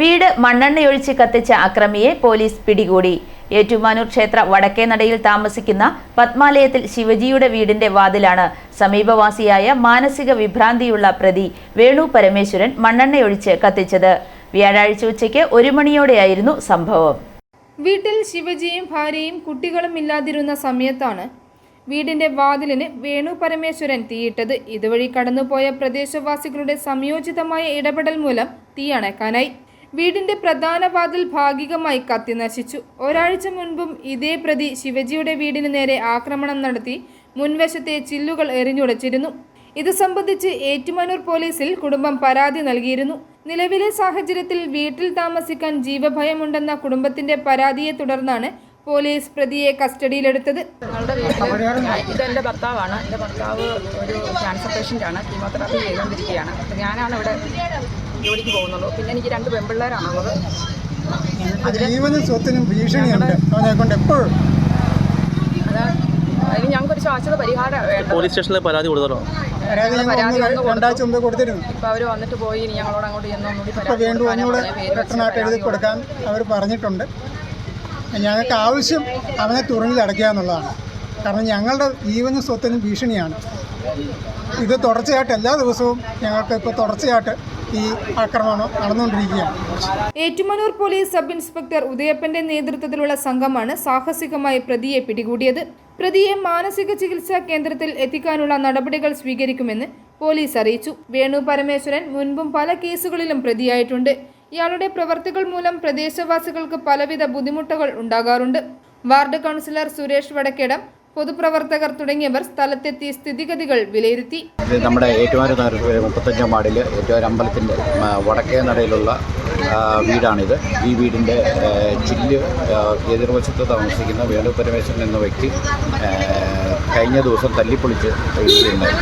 വീട് മണ്ണെണ്ണയൊഴിച്ച് കത്തിച്ച അക്രമിയെ പോലീസ് പിടികൂടി. ഏറ്റുമാനൂർ ക്ഷേത്ര വടക്കേനടയിൽ താമസിക്കുന്ന പത്മാലയത്തിൽ ശിവജിയുടെ വീടിന്റെ വാതിലാണ്. സമീപവാസിയായ മാനസിക വിഭ്രാന്തിയുള്ള പ്രതി വേണു പരമേശ്വരൻ മണ്ണെണ്ണയൊഴിച്ച് കത്തിച്ചത്. വ്യാഴാഴ്ച ഉച്ചയ്ക്ക് ഒരു മണിയോടെയായിരുന്നു സംഭവം. വീട്ടിൽ ശിവജിയും ഭാര്യയും കുട്ടികളും ഇല്ലാതിരുന്ന സമയത്താണ് വീടിന്റെ വാതിലിന് വേണു പരമേശ്വരൻ തീയിട്ടത്. ഇതുവഴി കടന്നുപോയ പ്രദേശവാസികളുടെ സംയോജിതമായ ഇടപെടൽ മൂലം തീ അണയ്ക്കാനായി വീടിന്റെ പ്രധാന വാതിൽ ഭാഗികമായി കത്തിനശിച്ചു ഒരാഴ്ച മുൻപും ഇതേ പ്രതി ശിവജിയുടെ വീടിന് നേരെ ആക്രമണം നടത്തി മുൻവശത്തെ ചില്ലുകൾ എറിഞ്ഞുടച്ചിരുന്നു. ഇത് സംബന്ധിച്ച് ഏറ്റുമാനൂർ പോലീസിൽ കുടുംബം പരാതി നൽകിയിരുന്നു. നിലവിലെ സാഹചര്യത്തിൽ വീട്ടിൽ താമസിക്കാൻ ജീവഭയമുണ്ടെന്ന കുടുംബത്തിന്റെ പരാതിയെ തുടർന്നാണ് പോലീസ് പ്രതിയെ കസ്റ്റഡിയിലെടുത്തത്. ഇതെന്റെ ഇതെന്റെ ഭർത്താവാണ്. എന്റെ ഭർത്താവ് ഒരു ക്യാൻസർ ആണ്. കീമോതെറാപ്പി ചെയ്തുകൊണ്ടിരിക്കുകയാണ് അപ്പൊ ഞാനാണ് ഇവിടെ ജോലിക്ക് പോകുന്നുള്ളൂ പിന്നെ എനിക്ക് രണ്ട് പെൺപിള്ളേരാണുള്ളത് ജീവനും സ്വത്തിനും ഭീഷണിയുണ്ട്. അതിന് ഞങ്ങൾക്കൊരു ശാശ്വത പരിഹാരം പോലീസ് സ്റ്റേഷനിൽ പരാതി കൊടുത്തോ പരാതി. രണ്ടാഴ്ച മുമ്പ് കൊടുത്തിരുന്നു. അവർ വന്നിട്ട് പോയി. ഇനി ഞങ്ങളോട് അങ്ങോട്ട് ചെന്ന് ഒന്നുകൂടി ഇപ്പോൾ വീണ്ടും കൊടുക്കാനാ ഒന്നുകൂടെ പറഞ്ഞത്. പേര് വെച്ച് റിട്ടേണായിട്ട് എഴുതി പരാതി കൊടുക്കാൻ അവർ പറഞ്ഞിട്ടുണ്ട്. ഞങ്ങൾക്ക് ആവശ്യം അവനെ തുറങ്ങിൽ അടയ്ക്കുക എന്നുള്ളതാണ്. കാരണം ഞങ്ങളുടെ ജീവനും സ്വത്തിനും ഭീഷണിയാണ്. ഇത് തുടർച്ചയായിട്ട് എല്ലാ ദിവസവും ഞങ്ങൾക്ക് ഇപ്പോൾ തുടർച്ചയായിട്ട് ഈ ആക്രമണം നടന്നുകൊണ്ടിരിക്കുകയാണ്. ഏറ്റുമാനൂർ പോലീസ് സബ് ഇൻസ്പെക്ടർ ഉദയപ്പന്റെ നേതൃത്വത്തിലുള്ള സംഘമാണ് സാഹസികമായി പ്രതിയെ പിടികൂടിയത്. പ്രതിയെ മാനസിക ചികിത്സാ കേന്ദ്രത്തിൽ എത്തിക്കാനുള്ള നടപടികൾ സ്വീകരിക്കുമെന്ന് പോലീസ് അറിയിച്ചു. വേണു പരമേശ്വരൻ മുൻപും പല കേസുകളിലും പ്രതിയായിട്ടുണ്ട്. ഇയാളുടെ പ്രവർത്തികൾ മൂലം പ്രദേശവാസികൾക്ക് പലവിധ ബുദ്ധിമുട്ടുകൾ ഉണ്ടാകാറുണ്ട്. വാർഡ് കൗൺസിലർ സുരേഷ് വടക്കേടം പൊതുപ്രവർത്തകർ തുടങ്ങിയവർ സ്ഥലത്തെത്തി സ്ഥിതിഗതികൾ വിലയിരുത്തി. നമ്മുടെ ഏറ്റുമാനൂർ മുപ്പത്തഞ്ചാം വാർഡിൽ ഏറ്റുമാനൂർ അമ്പലത്തിന്റെ വടക്കേ നടയിലുള്ള വീടാണിത്. ഈ വീടിന്റെ ചില്ല് എതിർവശത്ത് താമസിക്കുന്ന വേണു പരമേശ്വരൻ എന്ന വ്യക്തി കഴിഞ്ഞ ദിവസം തല്ലിപ്പൊളിച്ച് വീഴുകയുണ്ടായി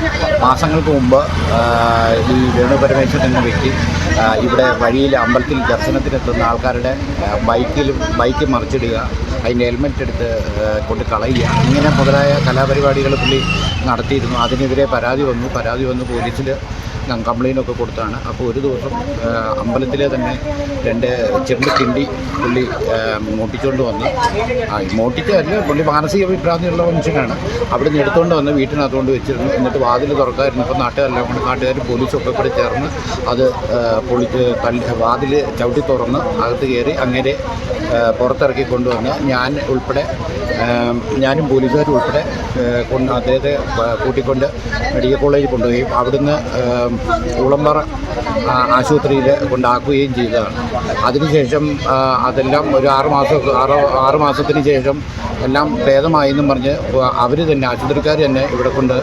മാസങ്ങൾക്ക് മുമ്പ് ഈ വേണു പരമേശ്വരൻ എന്ന വ്യക്തി ഇവിടെ വഴിയിൽ അമ്പലത്തിൽ ദർശനത്തിനെത്തുന്ന ആൾക്കാരുടെ ബൈക്കിൽ ബൈക്ക് മറിച്ചിടുക അതിന്റെ ഹെൽമെറ്റ് എടുത്ത് കൊണ്ട് കളയുക ഇങ്ങനെ മുതലായ കലാപരിപാടികൾ പുള്ളി നടത്തിയിരുന്നു. അതിനെതിരെ പരാതി വന്നു. പരാതി വന്നു പോലീസിൽ കംപ്ലൈന്റ് ഒക്കെ കൊടുത്താണ്. അപ്പോൾ ഒരു ദിവസം അമ്പലത്തിലെ തന്നെ രണ്ട് ചെമ്പ് കിണ്ടി പുള്ളി മോട്ടിച്ചുകൊണ്ട് വന്ന്. ആ മോട്ടിച്ചല്ല പുള്ളി മാനസിക വിഭ്രാന്തിയുള്ള മനുഷ്യനാണ്. അവിടെ നിന്ന് എടുത്തുകൊണ്ട് വന്ന് വീട്ടിനകത്തുകൊണ്ട് വെച്ചിരുന്നു. എന്നിട്ട് വാതിൽ തുറക്കാതിരുന്നപ്പോൾ നാട്ടുകാരെല്ലാം കൊണ്ട് നാട്ടുകാർ പോലീസൊക്കെ കൂടി ചേർന്ന് അത് പൊളിച്ച് തല്ലി വാതിൽ ചവിട്ടി തുറന്ന് അകത്ത് കയറി അങ്ങനെ പുറത്തിറക്കി കൊണ്ടുവന്ന് ഞാൻ ഉൾപ്പെടെ ഞാനും പോലീസുകാരും ഉൾപ്പെടെ കൊണ്ട് അദ്ദേഹത്തെ കൂട്ടിക്കൊണ്ട് മെഡിക്കൽ കോളേജിൽ കൊണ്ടുപോയി. അവിടുന്ന് ഉളമ്പറ ആശുപത്രിയിൽ കൊണ്ടാക്കുകയും ചെയ്തതാണ്. അതിനുശേഷം അതെല്ലാം ഒരു ആറ് മാസം ആറ് ആറ് മാസത്തിന് ശേഷം എല്ലാം ഭേദമായെന്നും പറഞ്ഞ് അവർ തന്നെ ആശുപത്രിക്കാർ തന്നെ ഇവിടെ കൊണ്ട്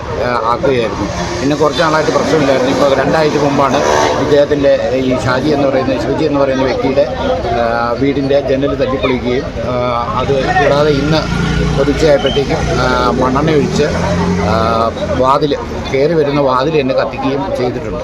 ആക്കുകയായിരുന്നു. പിന്നെ കുറച്ച് നാളായിട്ട് പ്രശ്നമില്ലായിരുന്നു. ഇപ്പോൾ രണ്ടാഴ്ച മുമ്പാണ് ഇദ്ദേഹത്തിന്റെ ഈ ഷാജി എന്ന് പറയുന്ന ശിവജി എന്ന് പറയുന്ന വ്യക്തിയുടെ വീടിന്റെ ജനൽ തട്ടിപ്പൊളിക്കുകയും അത് കൂടാതെ ഇന്ന് പൊതുച്ചയായപ്പോഴത്തേക്കും മണ്ണെണ്ണ ഒഴിച്ച് വാതിൽ കയറി വരുന്ന വാതിൽ എന്നെ കത്തിക്കുകയും ചെയ്തിട്ടുണ്ട്.